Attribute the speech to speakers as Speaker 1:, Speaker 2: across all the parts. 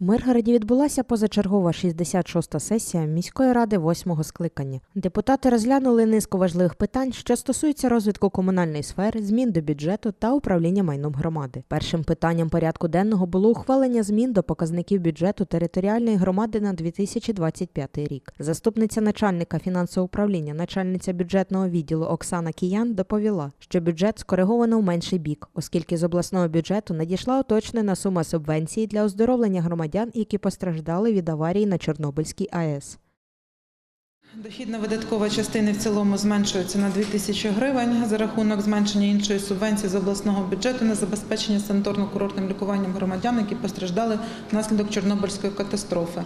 Speaker 1: У Миргороді відбулася позачергова 66-та сесія міської ради 8-го скликання. Депутати розглянули низку важливих питань, що стосуються розвитку комунальної сфери, змін до бюджету та управління майном громади. Першим питанням порядку денного було ухвалення змін до показників бюджету територіальної громади на 2025 рік. Заступниця начальника фінансового управління, начальниця бюджетного відділу Оксана Киян доповіла, що бюджет скориговано в менший бік, оскільки з обласного бюджету надійшла уточнена сума субвенції для оздоровлення громадян, які постраждали від аварії на Чорнобильській АЕС.
Speaker 2: Дохідна видаткова частина в цілому зменшується на 2 тисячі гривень за рахунок зменшення іншої субвенції з обласного бюджету на забезпечення санаторно-курортним лікуванням громадян, які постраждали внаслідок Чорнобильської катастрофи.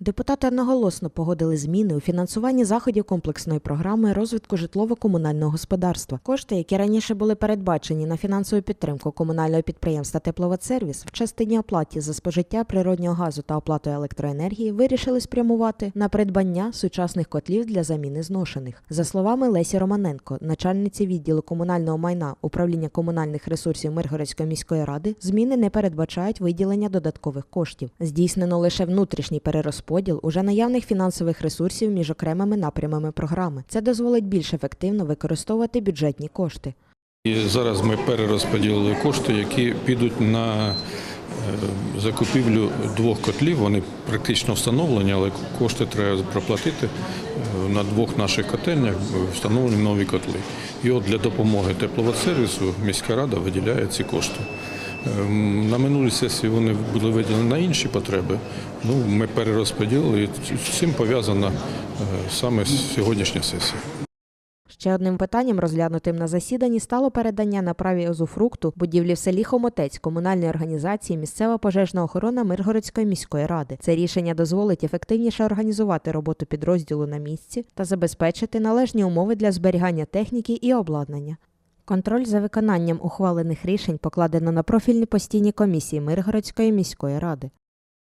Speaker 1: Депутати одноголосно погодили зміни у фінансуванні заходів комплексної програми розвитку житлово-комунального господарства. Кошти, які раніше були передбачені на фінансову підтримку комунального підприємства Тепловодсервіс в частині оплаті за спожиття природнього газу та оплату електроенергії, вирішили спрямувати на придбання сучасних котлів для заміни зношених. За словами Лесі Романенко, начальниці відділу комунального майна управління комунальних ресурсів Миргородської міської ради, зміни не передбачають виділення додаткових коштів. Здійснено лише внутрішній перерозподіл уже наявних фінансових ресурсів між окремими напрямами програми. Це дозволить більш ефективно використовувати бюджетні кошти.
Speaker 3: І зараз ми перерозподілили кошти, які підуть на е, закупівлю двох котлів. Вони практично встановлені, але кошти треба проплатити е, на двох наших котельнях. Встановлені нові котли. І от для допомоги тепловодсервісу міська рада виділяє ці кошти. Ем, На минулій сесії вони були виділені на інші потреби. Ну, ми перерозподілили. і з цим пов'язана е, саме сьогоднішня сесія.
Speaker 1: Ще одним питанням, розглянутим на засіданні, стало передання на праві озуфрукту будівлі в селі Хомотець комунальної організації місцева пожежна охорона Миргородської міської ради. Це рішення дозволить ефективніше організувати роботу підрозділу на місці та забезпечити належні умови для зберігання техніки і обладнання. Контроль за виконанням ухвалених рішень покладено на профільні постійні комісії Миргородської міської ради.